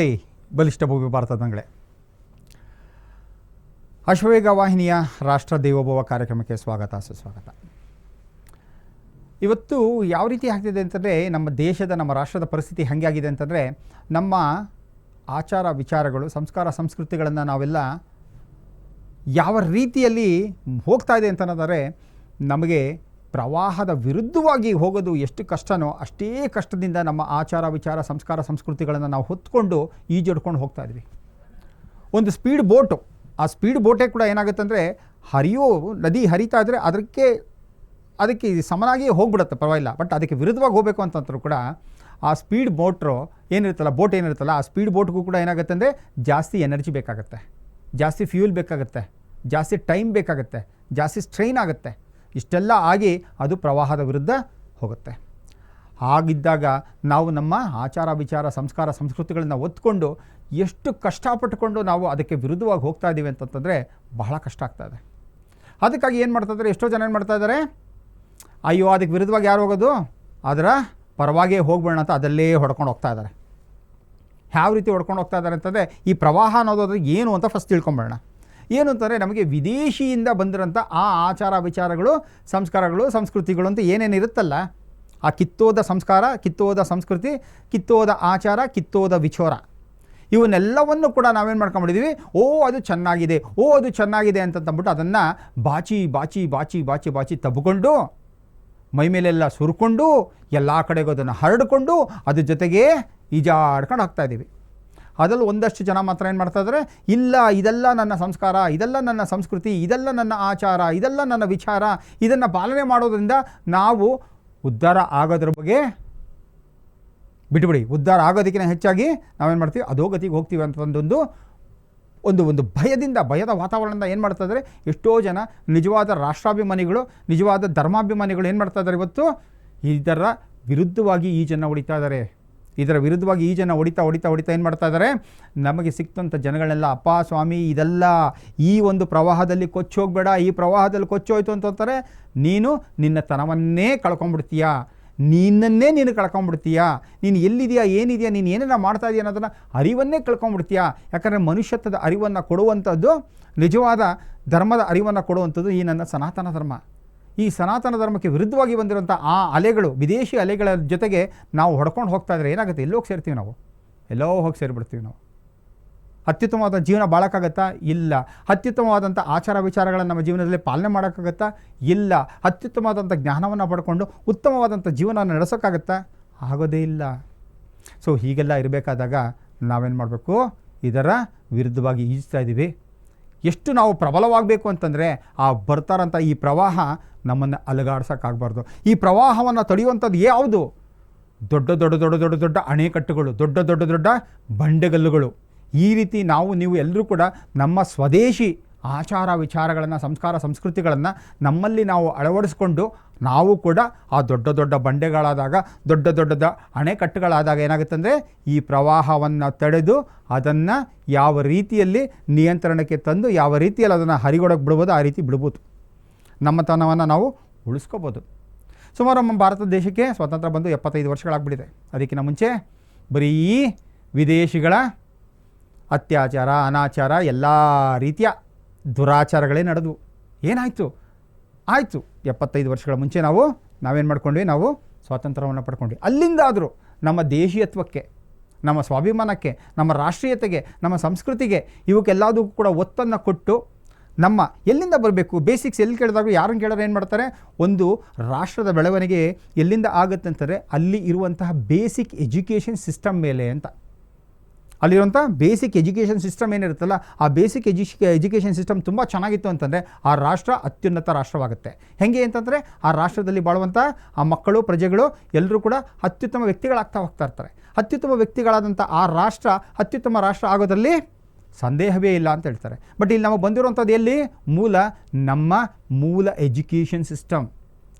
ನಮಸ್ತೆ ಬಲಿಷ್ಠ ಭವ್ಯ ಭಾರತದಂಗಳೆ ಅಶ್ವವೇಗ ವಾಹಿನಿಯ ರಾಷ್ಟ್ರ ದೇವೋಭವ ಕಾರ್ಯಕ್ರಮಕ್ಕೆ ಸ್ವಾಗತ, ಸುಸ್ವಾಗತ. ಇವತ್ತು ಯಾವ ರೀತಿ ಆಗ್ತಿದೆ ಅಂತಂದರೆ, ನಮ್ಮ ದೇಶದ, ನಮ್ಮ ರಾಷ್ಟ್ರದ ಪರಿಸ್ಥಿತಿ ಹಾಗೆ ಆಗಿದೆ ಅಂತಂದರೆ, ನಮ್ಮ ಆಚಾರ ವಿಚಾರಗಳು, ಸಂಸ್ಕಾರ ಸಂಸ್ಕೃತಿಗಳನ್ನು ನಾವೆಲ್ಲ ಯಾವ ರೀತಿಯಲ್ಲಿ ಹೋಗ್ತಾ ಇದೆ ಅಂತಂದರೆ ನಮಗೆ ಪ್ರವಾಹದ ವಿರುದ್ಧವಾಗಿ ಹೋಗೋದು ಎಷ್ಟು ಕಷ್ಟನೋ ಅಷ್ಟೇ ಕಷ್ಟದಿಂದ ನಮ್ಮ ಆಚಾರ, ವಿಚಾರ, ಸಂಸ್ಕಾರ, ಸಂಸ್ಕೃತಿಗಳನ್ನು ನಾವು ಹೊತ್ಕೊಂಡು ಈಜೊಡ್ಕೊಂಡು ಹೋಗ್ತಾ ಇದ್ವಿ. ಒಂದು ಸ್ಪೀಡ್ ಬೋಟು ಆ ಸ್ಪೀಡ್ ಬೋಟೇ ಕೂಡ ಏನಾಗುತ್ತೆ ಅಂದರೆ ಹರಿಯೋ ನದಿ ಹರಿತಾ ಇದ್ದರೆ ಅದಕ್ಕೆ ಅದಕ್ಕೆ ಸಮನಾಗಿ ಹೋಗ್ಬಿಡುತ್ತೆ, ಪರವಾಗಿಲ್ಲ. ಬಟ್ ಅದಕ್ಕೆ ವಿರುದ್ಧವಾಗಿ ಹೋಗಬೇಕು ಅಂತಂದ್ರೂ ಕೂಡ ಆ ಸ್ಪೀಡ್ ಬೋಟ್ರು ಏನಿರುತ್ತಲ್ಲ ಬೋಟ್ ಏನಿರುತ್ತಲ್ಲ, ಆ ಸ್ಪೀಡ್ ಬೋಟ್ಗೂ ಕೂಡ ಏನಾಗುತ್ತೆ ಅಂದರೆ ಜಾಸ್ತಿ ಎನರ್ಜಿ ಬೇಕಾಗುತ್ತೆ. ಜಾಸ್ತಿ ಫ್ಯೂಲ್ ಬೇಕಾಗುತ್ತೆ. ಜಾಸ್ತಿ ಟೈಮ್ ಬೇಕಾಗುತ್ತೆ. ಜಾಸ್ತಿ ಸ್ಟ್ರೈನ್ ಆಗುತ್ತೆ. ಇಷ್ಟೆಲ್ಲ ಆಗಿ ಅದು ಪ್ರವಾಹದ ವಿರುದ್ಧ ಹೋಗುತ್ತೆ. ಹಾಗಿದ್ದಾಗ ನಾವು ನಮ್ಮ ಆಚಾರ ವಿಚಾರ, ಸಂಸ್ಕಾರ, ಸಂಸ್ಕೃತಿಗಳನ್ನ ಒತ್ಕೊಂಡು ಎಷ್ಟು ಕಷ್ಟಪಟ್ಟುಕೊಂಡು ನಾವು ಅದಕ್ಕೆ ವಿರುದ್ಧವಾಗಿ ಹೋಗ್ತಾ ಇದ್ದೀವಿ ಅಂತಂತಂದರೆ ಬಹಳ ಕಷ್ಟ ಆಗ್ತಾ ಇದೆ. ಅದಕ್ಕಾಗಿ ಏನು ಮಾಡ್ತಾ ಇದ್ದಾರೆ? ಎಷ್ಟೋ ಜನ ಏನು ಮಾಡ್ತಾ ಇದ್ದಾರೆ? ಅಯ್ಯೋ, ಅದಕ್ಕೆ ವಿರುದ್ಧವಾಗಿ ಯಾರು ಹೋಗೋದು? ಅದರ ಪರವಾಗೇ ಹೋಗ್ಬೇಡ ಅಂತ ಅದಲ್ಲೇ ಹೊಡ್ಕೊಂಡು ಹೋಗ್ತಾ ಇದ್ದಾರೆ. ಯಾವ ರೀತಿ ಹೊಡ್ಕೊಂಡು ಹೋಗ್ತಾ ಇದ್ದಾರೆ ಅಂತಂದರೆ ಈ ಪ್ರವಾಹ ಅನ್ನೋದು ಏನು ಅಂತ ಫಸ್ಟ್ ತಿಳ್ಕೊಂಬೇಡ ಏನು ಅಂತಂದರೆ ನಮಗೆ ವಿದೇಶಿಯಿಂದ ಬಂದಿರೋಂಥ ಆ ಆಚಾರ ವಿಚಾರಗಳು, ಸಂಸ್ಕಾರಗಳು, ಸಂಸ್ಕೃತಿಗಳು ಅಂತ ಏನೇನು ಇರುತ್ತಲ್ಲ, ಆ ಕಿತ್ತೋದ ಸಂಸ್ಕಾರ, ಕಿತ್ತೋದ ಸಂಸ್ಕೃತಿ, ಕಿತ್ತೋದ ಆಚಾರ, ಕಿತ್ತೋದ ವಿಚೋರ. ಇವನ್ನೆಲ್ಲವನ್ನು ಕೂಡ ನಾವೇನು ಮಾಡ್ಕೊಂಬಿಟ್ಟಿದ್ದೀವಿ ಓ, ಅದು ಚೆನ್ನಾಗಿದೆ, ಓ, ಅದು ಚೆನ್ನಾಗಿದೆ ಅಂತಂದ್ಬಿಟ್ಟು ಅದನ್ನು ಬಾಚಿ ಬಾಚಿ ಬಾಚಿ ಬಾಚಿ ಬಾಚಿ ತಬ್ಕೊಂಡು, ಮೈ ಮೇಲೆಲ್ಲ ಸುರ್ಕೊಂಡು, ಎಲ್ಲ ಕಡೆಗೂ ಅದನ್ನು ಹರಡಿಕೊಂಡು, ಅದ್ರ ಜೊತೆಗೆ ಈಜಾಡ್ಕೊಂಡು ಹೋಗ್ತಾ ಇದ್ದೀವಿ. ಅದರಲ್ಲಿ ಒಂದಷ್ಟು ಜನ ಮಾತ್ರ ಏನು ಮಾಡ್ತಾ ಇದ್ದಾರೆ ಇಲ್ಲ, ಇದೆಲ್ಲ ನನ್ನ ಸಂಸ್ಕಾರ, ಇದೆಲ್ಲ ನನ್ನ ಸಂಸ್ಕೃತಿ, ಇದೆಲ್ಲ ನನ್ನ ಆಚಾರ, ಇದೆಲ್ಲ ನನ್ನ ವಿಚಾರ, ಇದನ್ನು ಪಾಲನೆ ಮಾಡೋದ್ರಿಂದ ನಾವು ಉದ್ಧಾರ ಆಗೋದ್ರ ಬಗ್ಗೆ ಬಿಟ್ಬಿಡಿ. ಉದ್ಧಾರ ಆಗೋದಕ್ಕಿಂತ ಹೆಚ್ಚಾಗಿ ನಾವೇನು ಮಾಡ್ತೀವಿ? ಅದೋ ಗತಿಗೆ ಹೋಗ್ತೀವಿ ಅಂತ ಒಂದೊಂದು, ಒಂದು ಒಂದು ಭಯದಿಂದ, ಭಯದ ವಾತಾವರಣದಿಂದ ಏನು ಮಾಡ್ತಾ ಇದ್ದಾರೆ ಎಷ್ಟೋ ಜನ ನಿಜವಾದ ರಾಷ್ಟ್ರಾಭಿಮಾನಿಗಳು, ನಿಜವಾದ ಧರ್ಮಾಭಿಮಾನಿಗಳು ಏನು ಮಾಡ್ತಾ ಇದ್ದಾರೆ ಇವತ್ತು? ಇದರ ವಿರುದ್ಧವಾಗಿ ಈ ಜನ ಹೊಡಿತಾ ಇದ್ದಾರೆ ಇದರ ವಿರುದ್ಧವಾಗಿ ಈ ಜನ ಹೊಡಿತಾ ಹೊಡಿತಾ ಹೊಡಿತಾ ಏನು ಮಾಡ್ತಾ ಇದ್ದಾರೆ ನಮಗೆ ಸಿಕ್ತಂಥ ಜನಗಳನ್ನೆಲ್ಲ ಅಪ್ಪ ಸ್ವಾಮಿ, ಇದೆಲ್ಲ ಈ ಒಂದು ಪ್ರವಾಹದಲ್ಲಿ ಕೊಚ್ಚೋಗ್ಬೇಡ ಈ ಪ್ರವಾಹದಲ್ಲಿ ಕೊಚ್ಚೋಯ್ತು ಅಂತಂತಾರೆ ನೀನು ನಿನ್ನ ತನವನ್ನೇ ಕಳ್ಕೊಂಡ್ಬಿಡ್ತೀಯಾ ನಿನ್ನನ್ನೇ ನೀನು ಕಳ್ಕೊಂಡ್ಬಿಡ್ತೀಯಾ ನೀನು ಎಲ್ಲಿದೆಯಾ, ಏನಿದೆಯಾ, ನೀನು ಏನೇನ ಮಾಡ್ತಾ ಇದೆಯಾ ಅನ್ನೋದನ್ನು ಅರಿವನ್ನೇ ಕಳ್ಕೊಂಡ್ಬಿಡ್ತೀಯಾ ಯಾಕಂದರೆ ಮನುಷ್ಯತ್ವದ ಅರಿವನ್ನು ಕೊಡುವಂಥದ್ದು ನಿಜವಾದ ಧರ್ಮದ ಅರಿವನ್ನು ಕೊಡುವಂಥದ್ದು ಈ ನನ್ನ ಸನಾತನ ಧರ್ಮ. ಈ ಸನಾತನ ಧರ್ಮಕ್ಕೆ ವಿರುದ್ಧವಾಗಿ ಬಂದಿರುವಂಥ ಆ ಅಲೆಗಳು, ವಿದೇಶಿ ಅಲೆಗಳ ಜೊತೆಗೆ ನಾವು ಹೊಡ್ಕೊಂಡು ಹೋಗ್ತಾ ಇದ್ರೆ ಏನಾಗುತ್ತೆ? ಎಲ್ಲೋಗಿ ಸೇರ್ತೀವಿ ನಾವು. ಎಲ್ಲೋ ಹೋಗಿ ಸೇರಿಬಿಡ್ತೀವಿ ನಾವು. ಅತ್ಯುತ್ತಮವಾದ ಜೀವನ ಬಾಳೋಕ್ಕಾಗತ್ತಾ? ಇಲ್ಲ. ಅತ್ಯುತ್ತಮವಾದಂಥ ಆಚಾರ ವಿಚಾರಗಳನ್ನು ನಮ್ಮ ಜೀವನದಲ್ಲಿ ಪಾಲನೆ ಮಾಡೋಕ್ಕಾಗತ್ತಾ? ಇಲ್ಲ. ಅತ್ಯುತ್ತಮವಾದಂಥ ಜ್ಞಾನವನ್ನು ಪಡ್ಕೊಂಡು ಉತ್ತಮವಾದಂಥ ಜೀವನ ನಡೆಸೋಕ್ಕಾಗತ್ತಾ? ಆಗೋದೇ ಇಲ್ಲ. ಸೊ ಹೀಗೆಲ್ಲ ಇರಬೇಕಾದಾಗ ನಾವೇನು ಮಾಡಬೇಕು? ಇದರ ವಿರುದ್ಧವಾಗಿ ಈಜ್ತಾ ಇದ್ದೀವಿ. ಎಷ್ಟು ನಾವು ಪ್ರಬಲವಾಗಬೇಕು ಅಂತಂದರೆ ಆ ಬರ್ತಾರಂಥ ಈ ಪ್ರವಾಹ ನಮ್ಮನ್ನು ಅಲುಗಾಡ್ಸೋಕ್ಕಾಗಬಾರ್ದು. ಈ ಪ್ರವಾಹವನ್ನು ತಡೆಯುವಂಥದ್ದು ಯಾವುದು? ದೊಡ್ಡ ದೊಡ್ಡ ದೊಡ್ಡ ದೊಡ್ಡ ದೊಡ್ಡ ಅಣೆಕಟ್ಟುಗಳು, ದೊಡ್ಡ ದೊಡ್ಡ ದೊಡ್ಡ ಬಂಡೆಗಲ್ಲುಗಳು. ಈ ರೀತಿ ನಾವು ನೀವು ಎಲ್ಲರೂ ಕೂಡ ನಮ್ಮ ಸ್ವದೇಶಿ ಆಚಾರ ವಿಚಾರಗಳನ್ನು, ಸಂಸ್ಕಾರ ಸಂಸ್ಕೃತಿಗಳನ್ನು ನಮ್ಮಲ್ಲಿ ನಾವು ಅಳವಡಿಸ್ಕೊಂಡು ನಾವು ಕೂಡ ಆ ದೊಡ್ಡ ದೊಡ್ಡ ಬಂಡೆಗಳಾದಾಗ, ದೊಡ್ಡ ದೊಡ್ಡದ ಅಣೆಕಟ್ಟುಗಳಾದಾಗ ಏನಾಗುತ್ತೆ ಅಂದರೆ ಈ ಪ್ರವಾಹವನ್ನು ತಡೆದು ಅದನ್ನು ಯಾವ ರೀತಿಯಲ್ಲಿ ನಿಯಂತ್ರಣಕ್ಕೆ ತಂದು ಯಾವ ರೀತಿಯಲ್ಲಿ ಅದನ್ನು ಹರಿಗೊಡಕ್ಕೆ ಬಿಡ್ಬೋದು ಆ ರೀತಿ ಬಿಡ್ಬೋದು. ನಮ್ಮತನವನ್ನು ನಾವು ಉಳಿಸ್ಕೋಬೋದು. ಸುಮಾರು ನಮ್ಮ ಭಾರತ ದೇಶಕ್ಕೆ ಸ್ವಾತಂತ್ರ್ಯ ಬಂದು ಎಪ್ಪತ್ತೈದು ವರ್ಷಗಳಾಗ್ಬಿಟ್ಟಿದೆ. ಅದಕ್ಕಿಂತ ಮುಂಚೆ ಬರೀ ವಿದೇಶಿಗಳ ಅತ್ಯಾಚಾರ, ಅನಾಚಾರ ಎಲ್ಲ ರೀತಿಯ ದುರಾಚಾರಗಳೇ ನಡೆದವು. ಏನಾಯಿತು? ಆಯಿತು. ಎಪ್ಪತ್ತೈದು ವರ್ಷಗಳ ಮುಂಚೆ ನಾವು ನಾವೇನು ಮಾಡ್ಕೊಂಡ್ವಿ? ನಾವು ಸ್ವಾತಂತ್ರ್ಯವನ್ನು ಪಡ್ಕೊಂಡ್ವಿ. ಅಲ್ಲಿಂದಾದರೂ ನಮ್ಮ ದೇಶೀಯತ್ವಕ್ಕೆ, ನಮ್ಮ ಸ್ವಾಭಿಮಾನಕ್ಕೆ, ನಮ್ಮ ರಾಷ್ಟ್ರೀಯತೆಗೆ, ನಮ್ಮ ಸಂಸ್ಕೃತಿಗೆ ಇವಕ್ಕೆಲ್ಲದಕ್ಕೂ ಕೂಡ ಒತ್ತನ್ನು ಕೊಟ್ಟು ನಮ್ಮ ಎಲ್ಲಿಂದ ಬರಬೇಕು? ಬೇಸಿಕ್ಸ್ ಎಲ್ಲಿ ಕೇಳಿದಾಗ ಯಾರನ್ನು ಕೇಳಿದ್ರೆ ಏನು ಮಾಡ್ತಾರೆ? ಒಂದು ರಾಷ್ಟ್ರದ ಬೆಳವಣಿಗೆ ಎಲ್ಲಿಂದ ಆಗುತ್ತೆ ಅಂತಾರೆ ಅಲ್ಲಿ ಇರುವಂತಹ ಬೇಸಿಕ್ ಎಜುಕೇಷನ್ ಸಿಸ್ಟಮ್ ಮೇಲೆ ಅಂತ. ಅಲ್ಲಿರುವಂಥ ಬೇಸಿಕ್ ಎಜುಕೇಷನ್ ಸಿಸ್ಟಮ್ ಏನಿರುತ್ತಲ್ಲ, ಆ ಬೇಸಿಕ್ ಎಜು ಎಜುಕೇಷನ್ ಸಿಸ್ಟಮ್ ತುಂಬ ಚೆನ್ನಾಗಿತ್ತು ಅಂತಂದರೆ ಆ ರಾಷ್ಟ್ರ ಅತ್ಯುನ್ನತ ರಾಷ್ಟ್ರವಾಗುತ್ತೆ. ಹೇಗೆ ಅಂತಂದರೆ ಆ ರಾಷ್ಟ್ರದಲ್ಲಿ ಬಾಳುವಂಥ ಆ ಮಕ್ಕಳು, ಪ್ರಜೆಗಳು ಎಲ್ಲರೂ ಕೂಡ ಅತ್ಯುತ್ತಮ ವ್ಯಕ್ತಿಗಳಾಗ್ತಾ ಹೋಗ್ತಾ ಇರ್ತಾರೆ. ಅತ್ಯುತ್ತಮ ವ್ಯಕ್ತಿಗಳಾದಂಥ ಆ ರಾಷ್ಟ್ರ, ಅತ್ಯುತ್ತಮ ರಾಷ್ಟ್ರ ಆಗೋದರಲ್ಲಿ ಸಂದೇಹವೇ ಇಲ್ಲ ಅಂತ ಹೇಳ್ತಾರೆ. ಬಟ್ ಇಲ್ಲಿ ನಮಗೆ ಬಂದಿರುವಂಥದ್ದು ಎಲ್ಲಿ? ಮೂಲ, ನಮ್ಮ ಮೂಲ ಎಜುಕೇಷನ್ ಸಿಸ್ಟಮ್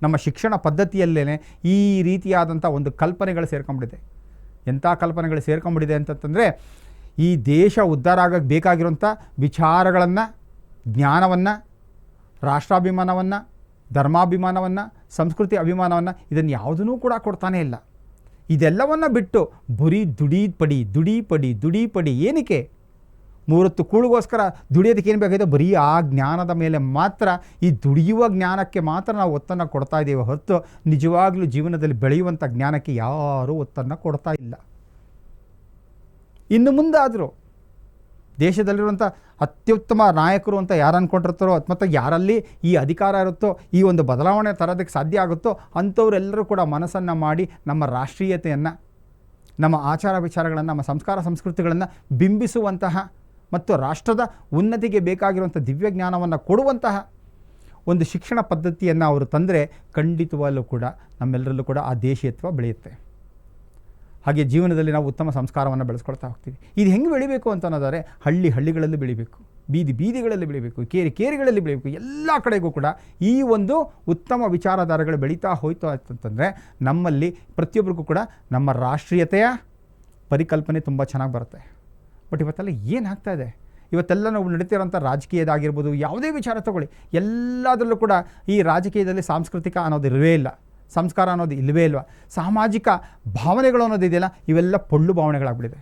ನಮ್ಮ ಶಿಕ್ಷಣ ಪದ್ಧತಿಯಲ್ಲೇ ಈ ರೀತಿಯಾದಂಥ ಒಂದು ಕಲ್ಪನೆಗಳು ಸೇರ್ಕೊಂಡ್ಬಿಟ್ಟಿದೆ. ಎಂಥ ಕಲ್ಪನೆಗಳು ಸೇರ್ಕೊಂಡ್ಬಿಟ್ಟಿದೆ ಅಂತಂತಂದರೆ ಈ ದೇಶ ಉದ್ಧಾರ ಆಗಕ್ಕೆ ಬೇಕಾಗಿರುವಂಥ ವಿಚಾರಗಳನ್ನು, ಜ್ಞಾನವನ್ನು, ರಾಷ್ಟ್ರಾಭಿಮಾನವನ್ನು, ಧರ್ಮಾಭಿಮಾನವನ್ನು, ಸಂಸ್ಕೃತಿ ಅಭಿಮಾನವನ್ನು ಇದನ್ನು ಯಾವುದನ್ನೂ ಕೂಡ ಕೊಡ್ತಾನೆ ಇಲ್ಲ. ಇದೆಲ್ಲವನ್ನು ಬಿಟ್ಟು ಬರೀ ದುಡಿ ಪಡಿ ದುಡಿ ಪಡಿ ದುಡಿ ಪಡಿ ಏನಕ್ಕೆ? ಮೂರತ್ತು ಕೂಳಿಗೋಸ್ಕರ ದುಡಿಯೋದಕ್ಕೆ ಏನು ಬೇಕಾಗಿದೆ ಬರೀ ಆ ಜ್ಞಾನದ ಮೇಲೆ ಮಾತ್ರ, ಈ ದುಡಿಯುವ ಜ್ಞಾನಕ್ಕೆ ಮಾತ್ರ ನಾವು ಒತ್ತನ್ನು ಕೊಡ್ತಾ ಇದ್ದೇವೆ ಹೊರತು ನಿಜವಾಗಲೂ ಜೀವನದಲ್ಲಿ ಬೆಳೆಯುವಂಥ ಜ್ಞಾನಕ್ಕೆ ಯಾರೂ ಒತ್ತನ್ನು ಕೊಡ್ತಾ ಇಲ್ಲ. ಇನ್ನು ಮುಂದಾದರೂ ದೇಶದಲ್ಲಿರುವಂಥ ಅತ್ಯುತ್ತಮ ನಾಯಕರು ಅಂತ ಯಾರು ಅಂದ್ಕೊಂಡಿರ್ತಾರೋ ಮತ್ತು ಯಾರಲ್ಲಿ ಈ ಅಧಿಕಾರ ಇರುತ್ತೋ, ಈ ಒಂದು ಬದಲಾವಣೆ ತರೋದಕ್ಕೆ ಸಾಧ್ಯ ಆಗುತ್ತೋ, ಅಂಥವರೆಲ್ಲರೂ ಕೂಡ ಮನಸ್ಸನ್ನು ಮಾಡಿ ನಮ್ಮ ರಾಷ್ಟ್ರೀಯತೆಯನ್ನು, ನಮ್ಮ ಆಚಾರ ವಿಚಾರಗಳನ್ನು, ನಮ್ಮ ಸಂಸ್ಕಾರ ಸಂಸ್ಕೃತಿಗಳನ್ನು ಬಿಂಬಿಸುವಂತಹ ಮತ್ತು ರಾಷ್ಟ್ರದ ಉನ್ನತಿಗೆ ಬೇಕಾಗಿರುವಂಥ ದಿವ್ಯ ಜ್ಞಾನವನ್ನು ಕೊಡುವಂತಹ ಒಂದು ಶಿಕ್ಷಣ ಪದ್ಧತಿಯನ್ನು ಅವರು ತಂದರೆ ಖಂಡಿತವಾಗಲೂ ಕೂಡ ನಮ್ಮೆಲ್ಲರಲ್ಲೂ ಕೂಡ ಆ ದೇಶೀಯತ್ವ ಬೆಳೆಯುತ್ತೆ. ಹಾಗೆ ಜೀವನದಲ್ಲಿ ನಾವು ಉತ್ತಮ ಸಂಸ್ಕಾರವನ್ನು ಬೆಳೆಸ್ಕೊಳ್ತಾ ಹೋಗ್ತೀವಿ. ಇದು ಹೆಂಗೆ ಬೆಳಿಬೇಕು ಅಂತ ಅನ್ನೋದಾದರೆ ಹಳ್ಳಿ ಹಳ್ಳಿಗಳಲ್ಲಿ ಬೆಳಿಬೇಕು, ಬೀದಿ ಬೀದಿಗಳಲ್ಲಿ ಬೆಳಿಬೇಕು, ಕೇರಿ ಕೇರಿಗಳಲ್ಲಿ ಬೆಳಿಬೇಕು, ಎಲ್ಲ ಕಡೆಗೂ ಕೂಡ ಈ ಒಂದು ಉತ್ತಮ ವಿಚಾರಧಾರೆಗಳು ಬೆಳೀತಾ ಹೋಯ್ತು ಅಂತಂತಂದರೆ ನಮ್ಮಲ್ಲಿ ಪ್ರತಿಯೊಬ್ಬರಿಗೂ ಕೂಡ ನಮ್ಮ ರಾಷ್ಟ್ರೀಯತೆಯ ಪರಿಕಲ್ಪನೆ ತುಂಬ ಚೆನ್ನಾಗಿ ಬರುತ್ತೆ. ಬಟ್ ಇವತ್ತೆಲ್ಲ ಏನು ಇದೆ? ಇವತ್ತೆಲ್ಲ ನಾವು ನಡೀತಿರೋಂಥ ರಾಜಕೀಯದಾಗಿರ್ಬೋದು, ಯಾವುದೇ ವಿಚಾರ ತಗೊಳ್ಳಿ. ಎಲ್ಲದರಲ್ಲೂ ಕೂಡ ಈ ರಾಜಕೀಯದಲ್ಲಿ ಸಾಂಸ್ಕೃತಿಕ ಅನ್ನೋದು ಇಲ್ಲವೇ ಇಲ್ಲ. ಸಂಸ್ಕಾರ ಅನ್ನೋದು ಇಲ್ಲವೇ ಇಲ್ವಾ? ಸಾಮಾಜಿಕ ಭಾವನೆಗಳು ಅನ್ನೋದು ಇದೆಯಲ್ಲ, ಇವೆಲ್ಲ ಪೊಳ್ಳು ಭಾವನೆಗಳಾಗ್ಬಿಟ್ಟಿದೆ.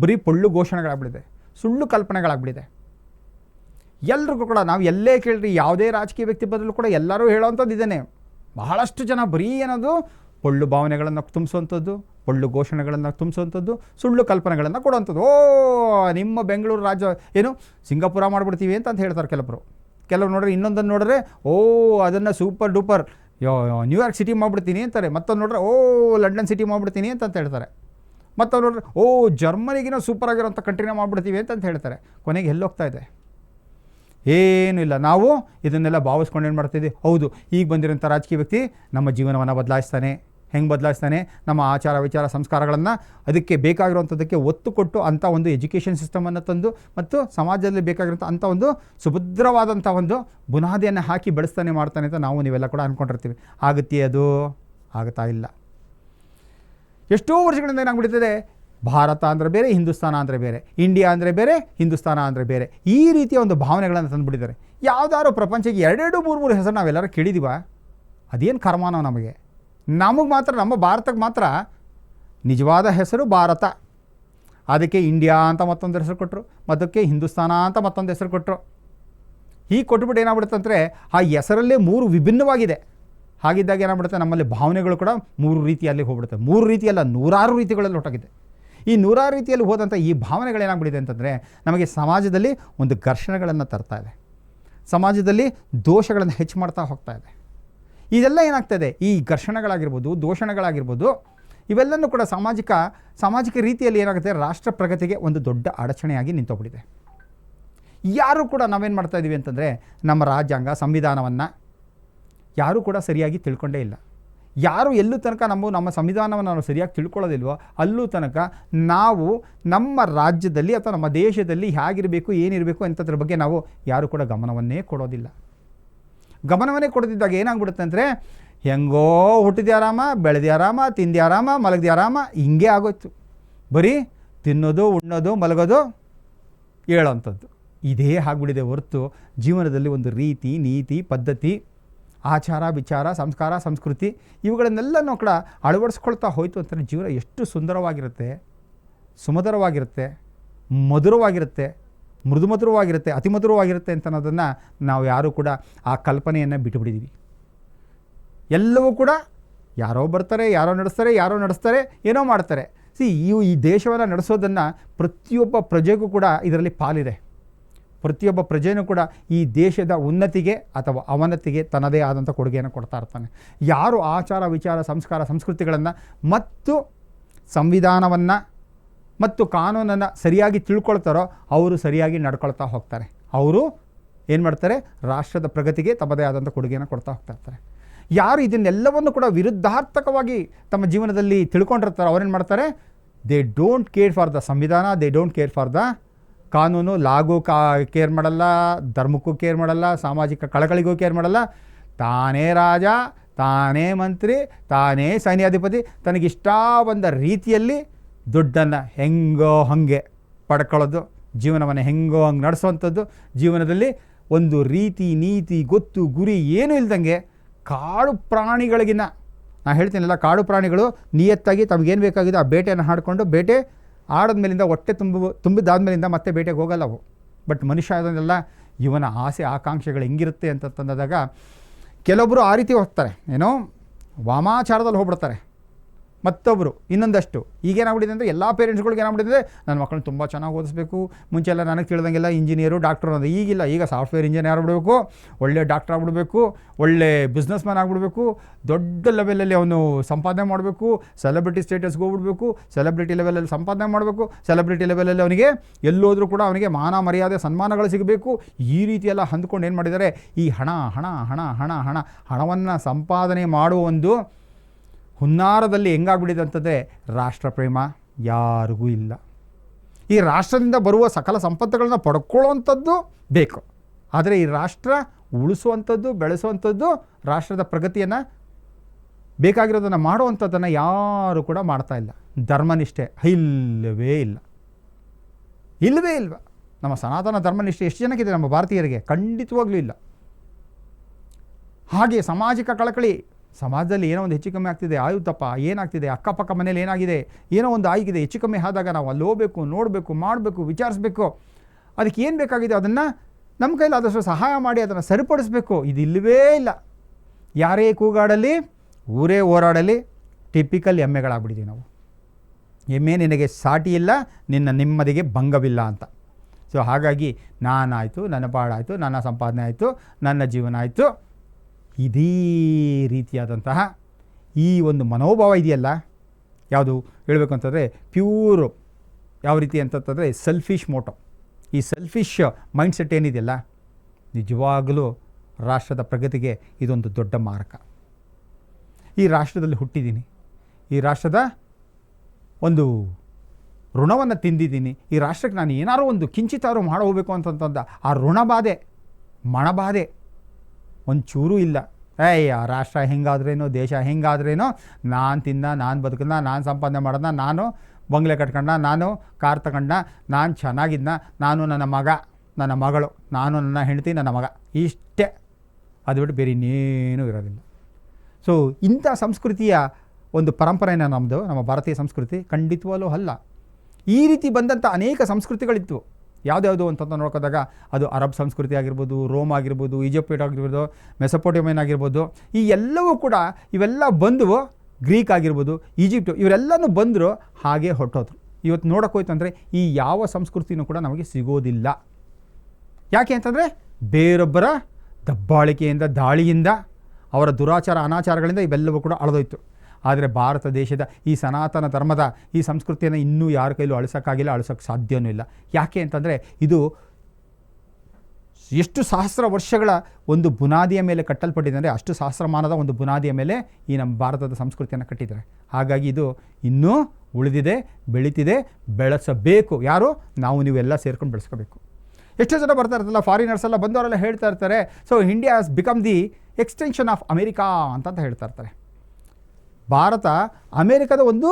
ಬರೀ ಪೊಳ್ಳು ಘೋಷಣೆಗಳಾಗ್ಬಿಟ್ಟಿದೆ. ಸುಳ್ಳು ಕಲ್ಪನೆಗಳಾಗ್ಬಿಟ್ಟಿದೆ. ಎಲ್ರಿಗೂ ಕೂಡ ನಾವು ಎಲ್ಲೇ ಕೇಳ್ರಿ, ಯಾವುದೇ ರಾಜಕೀಯ ವ್ಯಕ್ತಿ ಬದಲು ಕೂಡ ಎಲ್ಲರೂ ಹೇಳೋವಂಥದ್ದು ಇದ್ದೇನೆ ಬಹಳಷ್ಟು ಜನ ಬರೀ ಏನದು? ಪೊಳ್ಳು ಭಾವನೆಗಳನ್ನು ತುಂಬಿಸುವಂಥದ್ದು ಪೊಳ್ಳು ಘೋಷಣೆಗಳನ್ನು ತುಂಬಿಸುವಂಥದ್ದು, ಸುಳ್ಳು ಕಲ್ಪನೆಗಳನ್ನು ಕೊಡುವಂಥದ್ದು. ಓ, ನಿಮ್ಮ ಬೆಂಗಳೂರು ರಾಜ್ಯ, ಏನು, ಸಿಂಗಾಪುರ ಮಾಡಿಬಿಡ್ತೀವಿ ಅಂತ ಅಂತ ಹೇಳ್ತಾರೆ ಕೆಲವರು. ಕೆಲವರು ನೋಡ್ರೆ ಇನ್ನೊಂದನ್ನು ನೋಡಿದ್ರೆ ಓ, ಅದನ್ನು ಸೂಪರ್ ಡೂಪರ್ ನ್ಯೂಯಾರ್ಕ್ ಸಿಟಿ ಮಾಡಿಬಿಡ್ತೀನಿ ಅಂತಾರೆ. ಮತ್ತೊಂದು ನೋಡ್ರೆ, ಓ ಲಂಡನ್ ಸಿಟಿ ಮಾಡಿಬಿಡ್ತೀನಿ ಅಂತ ಹೇಳ್ತಾರೆ. ಮತ್ತೊಂದು ನೋಡ್ರೆ, ಓ ಜರ್ಮನಿಗಿನ ಸೂಪರ್ ಆಗಿರೋಂಥ ಕಂಟ್ರಿನ ಮಾಡಿಬಿಡ್ತೀವಿ ಅಂತ ಹೇಳ್ತಾರೆ. ಕೊನೆಗೆ ಎಲ್ಲೋಗ್ತಾ ಇದೆ? ಏನೂ ಇಲ್ಲ. ನಾವು ಇದನ್ನೆಲ್ಲ ಭಾವಿಸ್ಕೊಂಡು ಏನು ಹೌದು, ಈಗ ಬಂದಿರೋಂಥ ರಾಜಕೀಯ ವ್ಯಕ್ತಿ ನಮ್ಮ ಜೀವನವನ್ನು ಬದಲಾಯಿಸ್ತಾನೆ. ಹೆಂಗೆ ಬದಲಾಯಿಸ್ತಾನೆ, ನಮ್ಮ ಆಚಾರ ವಿಚಾರ ಸಂಸ್ಕಾರಗಳನ್ನು ಅದಕ್ಕೆ ಬೇಕಾಗಿರುವಂಥದ್ದಕ್ಕೆ ಒತ್ತು ಕೊಟ್ಟು ಅಂಥ ಒಂದು ಎಜುಕೇಷನ್ ಸಿಸ್ಟಮನ್ನು ತಂದು ಮತ್ತು ಸಮಾಜದಲ್ಲಿ ಬೇಕಾಗಿರೋಂಥ ಅಂಥ ಒಂದು ಸುಭದ್ರವಾದಂಥ ಒಂದು ಬುನಾದಿಯನ್ನು ಹಾಕಿ ಬೆಳೆಸ್ತಾನೆ ಮಾಡ್ತಾನೆ ಅಂತ ನಾವು ನೀವೆಲ್ಲ ಕೂಡ ಅಂದ್ಕೊಂಡಿರ್ತೀವಿ ಆಗುತ್ತೆ ಅದು ಆಗ್ತಾ ಇಲ್ಲ. ಎಷ್ಟೋ ವರ್ಷಗಳಿಂದ ಏನಾಗ್ಬಿಡ್ತದೆ ಭಾರತ ಅಂದರೆ ಬೇರೆ, ಹಿಂದೂಸ್ತಾನ ಅಂದರೆ ಬೇರೆ, ಇಂಡಿಯಾ ಅಂದರೆ ಬೇರೆ, ಹಿಂದೂಸ್ತಾನ ಅಂದರೆ ಬೇರೆ, ಈ ರೀತಿಯ ಒಂದು ಭಾವನೆಗಳನ್ನು ತಂದುಬಿಟ್ಟಿದ್ದಾರೆ. ಯಾವುದಾದ್ರು ಪ್ರಪಂಚಕ್ಕೆ ಎರಡೆರಡು ಮೂರು ಮೂರು ಹೆಸರು ನಾವೆಲ್ಲರೂ ಕೇಳಿದೀವ? ಅದೇನು ಕರ್ಮಾನೋ ನಮಗೆ? ನಮಗೆ ಮಾತ್ರ, ನಮ್ಮ ಭಾರತಕ್ಕೆ ಮಾತ್ರ ನಿಜವಾದ ಹೆಸರು ಭಾರತ. ಅದಕ್ಕೆ ಇಂಡಿಯಾ ಅಂತ ಮತ್ತೊಂದು ಹೆಸರು ಕೊಟ್ಟರು ಮತ್ತಕ್ಕೆ ಹಿಂದೂಸ್ತಾನ ಅಂತ ಮತ್ತೊಂದು ಹೆಸರು ಕೊಟ್ಟರು ಹೀಗೆ ಕೊಟ್ಬಿಟ್ಟು ಏನಾಗ್ಬಿಡುತ್ತೆ ಅಂದರೆ ಆ ಹೆಸರಲ್ಲೇ ಮೂರು ವಿಭಿನ್ನವಾಗಿದೆ. ಹಾಗಿದ್ದಾಗ ಏನಾಗ್ಬಿಡುತ್ತೆ, ನಮ್ಮಲ್ಲಿ ಭಾವನೆಗಳು ಕೂಡ ಮೂರು ರೀತಿಯಲ್ಲಿ ಹೋಗ್ಬಿಡುತ್ತೆ. ಮೂರು ರೀತಿಯಲ್ಲ, ನೂರಾರು ರೀತಿಗಳಲ್ಲಿ ಹೊಟ್ಟೋಗಿದೆ ಈ ನೂರಾರು ರೀತಿಯಲ್ಲಿ ಹೋದಂಥ ಈ ಭಾವನೆಗಳೇನಾಗ್ಬಿಟ್ಟಿದೆ ಅಂತಂದರೆ ನಮಗೆ ಸಮಾಜದಲ್ಲಿ ಒಂದು ಘರ್ಷಣೆಗಳನ್ನು ತರ್ತಾ ಇದೆ. ಸಮಾಜದಲ್ಲಿ ದೋಷಗಳನ್ನು ಹೆಚ್ಚು ಮಾಡ್ತಾ ಹೋಗ್ತಾ ಇದೆ. ಇದೆಲ್ಲ ಏನಾಗ್ತದೆ? ಈ ಘರ್ಷಣೆಗಳಾಗಿರ್ಬೋದು, ದೋಷಣೆಗಳಾಗಿರ್ಬೋದು, ಇವೆಲ್ಲನೂ ಕೂಡ ಸಾಮಾಜಿಕ ಸಾಮಾಜಿಕ ರೀತಿಯಲ್ಲಿ ಏನಾಗುತ್ತೆ? ರಾಷ್ಟ್ರ ಪ್ರಗತಿಗೆ ಒಂದು ದೊಡ್ಡ ಅಡಚಣೆಯಾಗಿ ನಿಂತೋಗ್ಬಿಟ್ಟಿದೆ. ಯಾರು ಕೂಡ ನಾವೇನು ಮಾಡ್ತಾ ಇದ್ದೀವಿ ಅಂತಂದರೆ, ನಮ್ಮ ರಾಜ್ಯಾಂಗ, ಸಂವಿಧಾನವನ್ನು ಯಾರೂ ಕೂಡ ಸರಿಯಾಗಿ ತಿಳ್ಕೊಂಡೇ ಇಲ್ಲ. ಯಾರು ಎಲ್ಲೂ ತನಕ ನಮ್ಮ ನಮ್ಮ ಸಂವಿಧಾನವನ್ನು ನಾವು ಸರಿಯಾಗಿ ತಿಳ್ಕೊಳ್ಳೋದಿಲ್ವೋ, ಅಲ್ಲೂ ತನಕ ನಾವು ನಮ್ಮ ರಾಜ್ಯದಲ್ಲಿ ಅಥವಾ ನಮ್ಮ ದೇಶದಲ್ಲಿ ಹೇಗಿರಬೇಕು, ಏನಿರಬೇಕು ಅಂತದ್ರ ಬಗ್ಗೆ ನಾವು ಯಾರು ಕೂಡ ಗಮನವನ್ನೇ ಕೊಡೋದಿಲ್ಲ. ಗಮನವನ್ನೇ ಕೊಡದಿದ್ದಾಗ ಏನಾಗ್ಬಿಡುತ್ತೆ ಅಂದರೆ ಹೆಂಗೋ ಹುಟ್ಟಿದ್ಯ ಆರಾಮ ಬೆಳೆದ್ಯ ಆರಾಮ ತಿಂದ್ಯ ಆರಾಮ ಮಲಗ್ದ್ಯ ಆರಾಮ ಹಿಂಗೆ ಆಗೋಯ್ತು. ಬರೀ ತಿನ್ನೋದು, ಉಣ್ಣೋದು, ಮಲಗೋದು ಹೇಳೋವಂಥದ್ದು ಇದೇ ಆಗ್ಬಿಟ್ಟಿದೆ ಹೊರತು ಜೀವನದಲ್ಲಿ ಒಂದು ರೀತಿ, ನೀತಿ, ಪದ್ಧತಿ, ಆಚಾರ, ವಿಚಾರ, ಸಂಸ್ಕಾರ, ಸಂಸ್ಕೃತಿ ಇವುಗಳನ್ನೆಲ್ಲನೂ ಕೂಡ ಅಳವಡಿಸ್ಕೊಳ್ತಾ ಹೋಯಿತು ಅಂತಂದರೆ ಜೀವನ ಎಷ್ಟು ಸುಂದರವಾಗಿರುತ್ತೆ, ಸುಮಧುರವಾಗಿರುತ್ತೆ, ಮಧುರವಾಗಿರುತ್ತೆ. ಮೃದು ಮಧುರವಾಗಿರುತ್ತೆ ಅತಿ ಅಂತ ಅನ್ನೋದನ್ನು ನಾವು ಯಾರೂ ಕೂಡ ಆ ಕಲ್ಪನೆಯನ್ನು ಬಿಟ್ಟುಬಿಟ್ಟಿದ್ದೀವಿ ಎಲ್ಲವೂ ಕೂಡ ಯಾರೋ ಬರ್ತಾರೆ, ಯಾರೋ ನಡೆಸ್ತಾರೆ ಯಾರೋ ನಡೆಸ್ತಾರೆ, ಏನೋ ಮಾಡ್ತಾರೆ. ಸಿ ಇವು ಈ ದೇಶವನ್ನು ನಡೆಸೋದನ್ನು ಪ್ರತಿಯೊಬ್ಬ ಪ್ರಜೆಗೂ ಕೂಡ ಇದರಲ್ಲಿ ಪಾಲಿದೆ. ಪ್ರತಿಯೊಬ್ಬ ಪ್ರಜೆಯೂ ಕೂಡ ಈ ದೇಶದ ಉನ್ನತಿಗೆ ಅಥವಾ ಅವನತಿಗೆ ತನ್ನದೇ ಆದಂಥ ಕೊಡುಗೆಯನ್ನು ಕೊಡ್ತಾ ಇರ್ತಾನೆ. ಯಾರು ಆಚಾರ ವಿಚಾರ, ಸಂಸ್ಕಾರ, ಸಂಸ್ಕೃತಿಗಳನ್ನು ಮತ್ತು ಸಂವಿಧಾನವನ್ನು ಮತ್ತು ಕಾನೂನನ್ನು ಸರಿಯಾಗಿ ತಿಳ್ಕೊಳ್ತಾರೋ ಅವರು ಸರಿಯಾಗಿ ನಡ್ಕೊಳ್ತಾ ಹೋಗ್ತಾರೆ. ಅವರು ಏನು ಮಾಡ್ತಾರೆ? ರಾಷ್ಟ್ರದ ಪ್ರಗತಿಗೆ ತಮ್ಮದೇ ಆದಂಥ ಕೊಡುಗೆಯನ್ನು ಕೊಡ್ತಾ ಹೋಗ್ತಾ ಇರ್ತಾರೆ. ಯಾರು ಇದನ್ನೆಲ್ಲವನ್ನು ಕೂಡ ವಿರುದ್ಧಾರ್ಥಕವಾಗಿ ತಮ್ಮ ಜೀವನದಲ್ಲಿ ತಿಳ್ಕೊಂಡಿರ್ತಾರೋ ಅವ್ರೇನು ಮಾಡ್ತಾರೆ? They don't care for the ಸಂವಿಧಾನ they don't care for the ಕಾನೂನು. ಲಾಗೂ ಕಾ ಕೇರ್ ಮಾಡಲ್ಲ, ಧರ್ಮಕ್ಕೂ ಕೇರ್ ಮಾಡಲ್ಲ, ಸಾಮಾಜಿಕ ಕಳಕಳಿಗೂ ಕೇರ್ ಮಾಡಲ್ಲ. ತಾನೇ ರಾಜ, ತಾನೇ ಮಂತ್ರಿ, ತಾನೇ ಸೈನ್ಯಾಧಿಪತಿ, ತನಗಿಷ್ಟ ಬಂದ ರೀತಿಯಲ್ಲಿ ದುಡ್ಡನ್ನು ಹೆಂಗೋ ಹಾಗೆ ಪಡ್ಕೊಳ್ಳೋದು, ಜೀವನವನ್ನು ಹೆಂಗೋ ಹಂಗೆ ನಡೆಸುವಂಥದ್ದು ಜೀವನದಲ್ಲಿ ಒಂದು ರೀತಿ, ನೀತಿ, ಗೊತ್ತು, ಗುರಿ ಏನೂ ಇಲ್ದಂಗೆ ಕಾಡು ಪ್ರಾಣಿಗಳಿಗಿನ್ನ. ನಾನು ಹೇಳ್ತೀನಲ್ಲ, ಕಾಡು ಪ್ರಾಣಿಗಳು ನಿಯತ್ತಾಗಿ ತಮಗೇನು ಬೇಕಾಗಿದೆ ಆ ಬೇಟೆಯನ್ನು ಹಾಡಿಕೊಂಡು ಬೇಟೆ ಆಡದ್ಮೇಲಿಂದ ಹೊಟ್ಟೆ ತುಂಬ ತುಂಬಿದಾದ್ಮೇಲಿಂದ ಮತ್ತೆ ಬೇಟೆಗೆ ಹೋಗಲ್ಲ ಅವು. ಬಟ್ ಮನುಷ್ಯ ಅದನ್ನೆಲ್ಲ ಇವನ ಆಸೆ, ಆಕಾಂಕ್ಷೆಗಳು ಹೆಂಗಿರುತ್ತೆ ಅಂತಂದಾಗ ಕೆಲವೊಬ್ಬರು ಆ ರೀತಿ ಹೋಗ್ತಾರೆ. ಏನೋ ವಾಮಾಚಾರದಲ್ಲಿ ಹೋಗ್ಬಿಡ್ತಾರೆ. ಮತ್ತೊಬ್ಬರು ಇನ್ನೊಂದಷ್ಟು. ಈಗೇನಾಗ್ಬಿಟ್ಟಿದೆ ಅಂದರೆ ಎಲ್ಲ ಪೇರೆಂಟ್ಸ್ಗಳಿಗೆ ಏನಾಗ್ಬಿಟ್ಟಿದೆ ನನ್ನ ಮಕ್ಕಳನ್ನ ತುಂಬ ಚೆನ್ನಾಗಿ ಓದಿಸ್ಬೇಕು. ಮುಂಚೆಲ್ಲ ನನಗೆ ತಿಳಿದಂಗೆಲ್ಲ ಇಂಜಿನಿಯರು ಡಾಕ್ಟ್ರು ಅನ್ನೋದು. ಈಗಿಲ್ಲ, ಈಗ ಸಾಫ್ಟ್ವೇರ್ ಇಂಜಿನಿಯರ್ ಆಗ್ಬಿಡ್ಬೇಕು, ಒಳ್ಳೆ ಡಾಕ್ಟರ್ ಆಗ್ಬಿಡ್ಬೇಕು, ಒಳ್ಳೆ ಬಿಸ್ನೆಸ್ ಮ್ಯಾನ್ ಆಗ್ಬಿಡ್ಬೇಕು, ದೊಡ್ಡ ಲೆವೆಲಲ್ಲಿ ಅವನು ಸಂಪಾದನೆ ಮಾಡಬೇಕು ಸೆಲೆಬ್ರಿಟಿ ಸ್ಟೇಟಸ್ಗೆ ಹೋಗ್ಬಿಡ್ಬೇಕು ಸೆಲೆಬ್ರಿಟಿ ಲೆವೆಲಲ್ಲಿ ಸಂಪಾದನೆ ಮಾಡಬೇಕು ಸೆಲೆಬ್ರಿಟಿ ಲೆವೆಲಲ್ಲಿ ಅವನಿಗೆ ಎಲ್ಲೋದ್ರೂ ಕೂಡ ಅವನಿಗೆ ಮಾನ, ಮರ್ಯಾದೆ, ಸನ್ಮಾನಗಳು ಸಿಗಬೇಕು. ಈ ರೀತಿಯೆಲ್ಲ ಹಂದ್ಕೊಂಡು ಏನು ಮಾಡಿದ್ದಾರೆ? ಈ ಹಣ ಹಣ ಹಣ ಹಣ ಹಣ, ಹಣವನ್ನು ಸಂಪಾದನೆ ಮಾಡುವ ಒಂದು ಹುನ್ನಾರದಲ್ಲಿ ಹೆಂಗಾಗ್ಬಿಟ್ಟಿದೆ ಅಂತಂದರೆ ರಾಷ್ಟ್ರಪ್ರೇಮ ಯಾರಿಗೂ ಇಲ್ಲ. ಈ ರಾಷ್ಟ್ರದಿಂದ ಬರುವ ಸಕಲ ಸಂಪತ್ತುಗಳನ್ನ ಪಡ್ಕೊಳ್ಳುವಂಥದ್ದು ಬೇಕು. ಆದರೆ ಈ ರಾಷ್ಟ್ರ ಉಳಿಸುವಂಥದ್ದು, ಬೆಳೆಸುವಂಥದ್ದು, ರಾಷ್ಟ್ರದ ಪ್ರಗತಿಯನ್ನು ಬೇಕಾಗಿರೋದನ್ನು ಮಾಡುವಂಥದ್ದನ್ನು ಯಾರು ಕೂಡ ಮಾಡ್ತಾ ಇಲ್ಲ. ಧರ್ಮನಿಷ್ಠೆ ಇಲ್ಲವೇ ಇಲ್ಲ. ಇಲ್ಲವೇ ಇಲ್ವ? ನಮ್ಮ ಸನಾತನ ಧರ್ಮನಿಷ್ಠೆ ಎಷ್ಟು ಜನಕ್ಕಿದೆ ನಮ್ಮ ಭಾರತೀಯರಿಗೆ? ಖಂಡಿತವಾಗ್ಲೂ ಇಲ್ಲ. ಹಾಗೆ ಸಾಮಾಜಿಕ ಕಳಕಳಿ ಸಮಾಜದಲ್ಲಿ ಏನೋ ಒಂದು ಹೆಚ್ಚು ಕಮ್ಮಿ ಆಗ್ತಿದೆ, ಆಯುತ್ತಪ್ಪ, ಏನಾಗ್ತಿದೆ, ಅಕ್ಕಪಕ್ಕ ಮನೇಲಿ ಏನಾಗಿದೆ, ಏನೋ ಒಂದು ಆಗಿದೆ, ಹೆಚ್ಚು ಕಮ್ಮಿ ಆದಾಗ ನಾವು ಅಲ್ಲಿ ಹೋಗಬೇಕು, ನೋಡಬೇಕು, ಮಾಡಬೇಕು, ವಿಚಾರಿಸ್ಬೇಕು. ಅದಕ್ಕೆ ಏನು ಬೇಕಾಗಿದೆ? ಅದನ್ನು ನಮ್ಮ ಕೈಲಿ ಆದಷ್ಟು ಸಹಾಯ ಮಾಡಿ ಅದನ್ನು ಸರಿಪಡಿಸ್ಬೇಕು. ಇಲ್ಲವೇ ಇಲ್ಲ. ಯಾರೇ ಕೂಗಾಡಲಿ, ಊರೇ ಹೋರಾಡಲಿ ಟಿಪಿಕಲ್ ಎಮ್ಮೆಗಳಾಗ್ಬಿಟ್ಟಿದ್ದೀವಿ ನಾವು. ಎಮ್ಮೆ ನಿನಗೆ ಸಾಟಿ ಇಲ್ಲ, ನಿನ್ನ ನೆಮ್ಮದಿಗೆ ಭಂಗವಿಲ್ಲ ಅಂತ. ಸೊ ಹಾಗಾಗಿ ನಾನಾಯಿತು, ನನ್ನ ಪಾಡಾಯಿತು, ನನ್ನ ಸಂಪಾದನೆ ಆಯಿತು, ನನ್ನ ಜೀವನ ಆಯಿತು. ಇದೇ ರೀತಿಯಾದಂತಹ ಈ ಒಂದು ಮನೋಭಾವ ಇದೆಯಲ್ಲ? ಯಾವುದು? ಹೇಳಬೇಕು ಅಂತಂದರೆ ಪ್ಯೂರ್ ಯಾವ ರೀತಿ ಅಂತಂತಂದರೆ ಸೆಲ್ಫಿಶ್ ಮೋಟೋ ಈ ಸೆಲ್ಫಿಶ್ ಮೈಂಡ್ಸೆಟ್ ಏನಿದೆಯಲ್ಲ? ನಿಜವಾಗಲೂ ರಾಷ್ಟ್ರದ ಪ್ರಗತಿಗೆ ಇದೊಂದು ದೊಡ್ಡ ಮಾರಕ. ಈ ರಾಷ್ಟ್ರದಲ್ಲಿ ಹುಟ್ಟಿದ್ದೀನಿ. ಈ ರಾಷ್ಟ್ರದ ಒಂದು ಋಣವನ್ನು ತಿಂದಿದ್ದೀನಿ. ಈ ರಾಷ್ಟ್ರಕ್ಕೆ ನಾನು ಏನಾದರೂ ಒಂದು ಕಿಂಚಿತಾರು ಮಾಡಿ ಹೋಗಬೇಕು ಅಂತಂತಂದ ಆ ಋಣಬಾಧೆ, ಮಣಬಾಧೆ ಒಂಚೂರೂ ಇಲ್ಲ. ಏಯ್, ಆ ರಾಷ್ಟ್ರ ಹೆಂಗಾದ್ರೇನೋ, ದೇಶ ಹೆಂಗಾದ್ರೇನೋ, ನಾನು ತಿಂದ, ನಾನು ಬದುಕನ್ನ ನಾನು ಸಂಪಾದನೆ ಮಾಡೋದನ್ನ ನಾನು ಬಂಗ್ಲೆ ಕಟ್ಕೊಂಡ ನಾನು ಕಾರ್ ತಗೊಂಡ ನಾನು ಚೆನ್ನಾಗಿದ್ನ, ನಾನು ನನ್ನ ಮಗ, ನನ್ನ ಮಗಳು, ನಾನು ನನ್ನ ಹೆಂಡತಿ, ನನ್ನ ಮಗ. ಇಷ್ಟೇ. ಅದು ಬಿಟ್ಟು ಬೇರೆ ಇನ್ನೇನೂ ಇರೋದಿಲ್ಲ. ಸೊ ಇಂಥ ಸಂಸ್ಕೃತಿಯ ಒಂದು ಪರಂಪರೆನ ನಮ್ಮದು ನಮ್ಮ ಭಾರತೀಯ ಸಂಸ್ಕೃತಿ ಖಂಡಿತವಾಗಲೂ ಅಲ್ಲ. ಈ ರೀತಿ ಬಂದಂಥ ಅನೇಕ ಸಂಸ್ಕೃತಿಗಳಿತ್ತು ಯಾವುದ್ಯಾವುದು ಅಂತಂತ ನೋಡ್ಕೊಂಡಾಗ ಅದು ಅರಬ್ ಸಂಸ್ಕೃತಿ ಆಗಿರ್ಬೋದು, ರೋಮ್ ಆಗಿರ್ಬೋದು, ಈಜಿಪ್ಟ್ ಆಗಿರ್ಬೋದು ಮೆಸಪೋಟೋಮಿಯನ್ ಆಗಿರ್ಬೋದು, ಈ ಎಲ್ಲವೂ ಕೂಡ ಇವೆಲ್ಲ ಬಂದವು, ಗ್ರೀಕ್ ಆಗಿರ್ಬೋದು, ಈಜಿಪ್ಟು ಇವರೆಲ್ಲನೂ ಬಂದರು, ಹಾಗೆ ಹೊಟ್ಟೋದ್ರು ಇವತ್ತು ನೋಡೋಕೆ ಹೋಯ್ತು ಅಂದರೆ ಈ ಯಾವ ಸಂಸ್ಕೃತಿನೂ ಕೂಡ ನಮಗೆ ಸಿಗೋದಿಲ್ಲ. ಯಾಕೆ ಅಂತಂದರೆ ಬೇರೊಬ್ಬರ ದಬ್ಬಾಳಿಕೆಯಿಂದ, ದಾಳಿಯಿಂದ, ಅವರ ದುರಾಚಾರ, ಅನಾಚಾರಗಳಿಂದ ಇವೆಲ್ಲವೂ ಕೂಡ ಅಳದೋಯ್ತು. ಆದರೆ ಭಾರತ ದೇಶದ ಈ ಸನಾತನ ಧರ್ಮದ ಈ ಸಂಸ್ಕೃತಿಯನ್ನು ಇನ್ನೂ ಯಾರ ಕೈಲೂ ಅಳಿಸೋಕ್ಕಾಗಿಲ್ಲ ಅಳಿಸೋಕ್ಕೆ ಸಾಧ್ಯವೂ ಇಲ್ಲ. ಯಾಕೆ ಅಂತಂದರೆ ಇದು ಎಷ್ಟು ಸಹಸ್ರ ವರ್ಷಗಳ ಒಂದು ಬುನಾದಿಯ ಮೇಲೆ ಕಟ್ಟಲ್ಪಟ್ಟಿದೆ ಅಂದರೆ ಅಷ್ಟು ಸಹಸ್ರಮಾನದ ಒಂದು ಬುನಾದಿಯ ಮೇಲೆ ಈ ನಮ್ಮ ಭಾರತದ ಸಂಸ್ಕೃತಿಯನ್ನು ಕಟ್ಟಿದ್ದಾರೆ. ಹಾಗಾಗಿ ಇದು ಇನ್ನೂ ಉಳಿದಿದೆ, ಬೆಳೀತಿದೆ, ಬೆಳೆಸಬೇಕು. ಯಾರು? ನಾವು ನೀವೆಲ್ಲ ಸೇರ್ಕೊಂಡು ಬೆಳೆಸ್ಕೋಬೇಕು. ಎಷ್ಟೋ ಜನ ಬರ್ತಾ ಇರ್ತಲ್ಲ ಫಾರಿನರ್ಸ್ ಎಲ್ಲ ಬಂದವರೆಲ್ಲ ಹೇಳ್ತಾ ಇರ್ತಾರೆ so India has become the extension of America ಅಂತ ಹೇಳ್ತಾ ಇರ್ತಾರೆ. ಭಾರತ ಅಮೇರಿಕದ ಒಂದು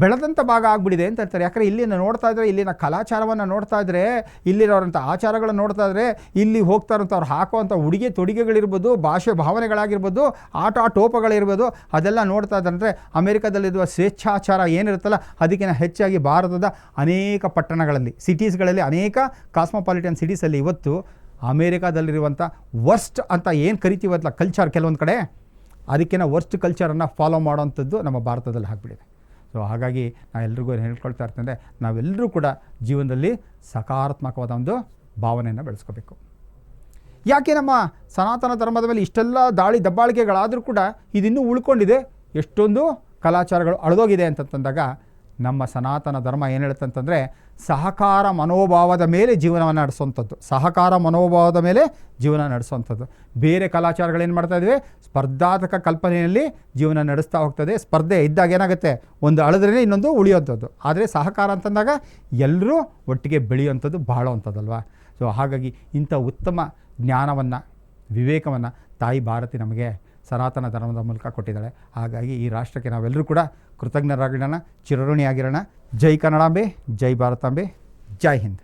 ಬೆಳೆದಂಥ ಭಾಗ ಆಗ್ಬಿಟ್ಟಿದೆ ಅಂತ ಹೇಳ್ತಾರೆ. ಯಾಕಂದರೆ ಇಲ್ಲಿನ ನೋಡ್ತಾ ಇದ್ದರೆ ಇಲ್ಲಿನ ಕಲಾಚಾರವನ್ನು ನೋಡ್ತಾ ಇದ್ರೆ, ಇಲ್ಲಿರೋರಂಥ ಆಚಾರಗಳನ್ನು ನೋಡ್ತಾ ಇದ್ರೆ, ಇಲ್ಲಿ ಹೋಗ್ತಾ ಇರೋಂಥ ಅವ್ರು ಹಾಕುವಂಥ ಉಡುಗೆ ತೊಡುಗೆಗಳಿರ್ಬೋದು, ಭಾಷೆ ಭಾವನೆಗಳಾಗಿರ್ಬೋದು, ಆಟ ಟೋಪಗಳಿರ್ಬೋದು, ಅದೆಲ್ಲ ನೋಡ್ತಾ ಇದ್ದಂದರೆ ಅಮೇರಿಕಾದಲ್ಲಿರುವ ಸ್ವೇಚ್ಛಾಚಾರ ಏನಿರುತ್ತಲ್ಲ, ಅದಕ್ಕಿಂತ ಹೆಚ್ಚಾಗಿ ಭಾರತದ ಅನೇಕ ಪಟ್ಟಣಗಳಲ್ಲಿ ಸಿಟೀಸ್ಗಳಲ್ಲಿ ಅನೇಕ ಕಾಸ್ಮೋಪಾಲಿಟನ್ ಸಿಟೀಸಲ್ಲಿ ಇವತ್ತು ಅಮೇರಿಕಾದಲ್ಲಿರುವಂಥ ವರ್ಸ್ಟ್ ಅಂತ ಏನು ಕರಿತೀವಲ್ಲ ಕಲ್ಚರ್ ಕೆಲವೊಂದು ಕಡೆ? ಅದಕ್ಕಿಂತ ವರ್ಸ್ಟ್ ಕಲ್ಚರನ್ನು ಫಾಲೋ ಮಾಡೋವಂಥದ್ದು ನಮ್ಮ ಭಾರತದಲ್ಲಿ ಆಗಿಬಿಟ್ಟಿದೆ. ಸೊ ಹಾಗಾಗಿ ನಾನು ಎಲ್ರಿಗೂ ಏನು ಹೇಳ್ಕೊಳ್ತಾ ಇರ್ತಂದರೆ ನಾವೆಲ್ಲರೂ ಕೂಡ ಜೀವನದಲ್ಲಿ ಸಕಾರಾತ್ಮಕವಾದ ಒಂದು ಭಾವನೆಯನ್ನು ಬೆಳೆಸ್ಕೋಬೇಕು. ಯಾಕೆ ನಮ್ಮ ಸನಾತನ ಧರ್ಮದ ಮೇಲೆ ಇಷ್ಟೆಲ್ಲ ದಾಳಿ ದಬ್ಬಾಳಿಕೆಗಳಾದರೂ ಕೂಡ ಇದಿನ್ನೂ ಉಳ್ಕೊಂಡಿದೆ, ಎಷ್ಟೊಂದು ಕಲಾಚಾರಗಳು ಅಳದೋಗಿದೆ ಅಂತಂದಾಗ ನಮ್ಮ ಸನಾತನ ಧರ್ಮ ಏನು ಹೇಳುತ್ತೆ ಅಂತಂದರೆ ಸಹಕಾರ ಮನೋಭಾವದ ಮೇಲೆ ಜೀವನವನ್ನು ನಡೆಸುವಂಥದ್ದು. ಸಹಕಾರ ಮನೋಭಾವದ ಮೇಲೆ ಜೀವನ ನಡೆಸುವಂಥದ್ದು. ಬೇರೆ ಕಲಾಚಾರಗಳೇನು ಮಾಡ್ತಾ ಇದ್ವಿ? ಸ್ಪರ್ಧಾತ್ಮಕ ಕಲ್ಪನೆಯಲ್ಲಿ ಜೀವನ ನಡೆಸ್ತಾ ಹೋಗ್ತದೆ. ಸ್ಪರ್ಧೆ ಇದ್ದಾಗ ಏನಾಗುತ್ತೆ? ಒಂದು ಅಳದ್ರೇ ಇನ್ನೊಂದು ಉಳಿಯುವಂಥದ್ದು. ಆದರೆ ಸಹಕಾರ ಅಂತಂದಾಗ ಎಲ್ಲರೂ ಒಟ್ಟಿಗೆ ಬೆಳೆಯುವಂಥದ್ದು ಬಾಳುವಂಥದ್ದಲ್ವಾ ಸೊ ಹಾಗಾಗಿ ಇಂಥ ಉತ್ತಮ ಜ್ಞಾನವನ್ನು, ವಿವೇಕವನ್ನು ತಾಯಿ ಭಾರತಿ ನಮಗೆ ಸನಾತನ ಧರ್ಮದ ಮೂಲಕ ಕೊಟ್ಟಿದ್ದಾಳೆ. ಹಾಗಾಗಿ ಈ ರಾಷ್ಟ್ರಕ್ಕೆ ನಾವೆಲ್ಲರೂ ಕೂಡ ಕೃತಜ್ಞರಾಗಿರೋಣ ಚಿರಋಣಿಯಾಗಿರೋಣ. ಜೈ ಕನ್ನಡಾಂಬೆ ಜೈ ಭಾರತಾಂಬೆ ಜೈ ಹಿಂದ್.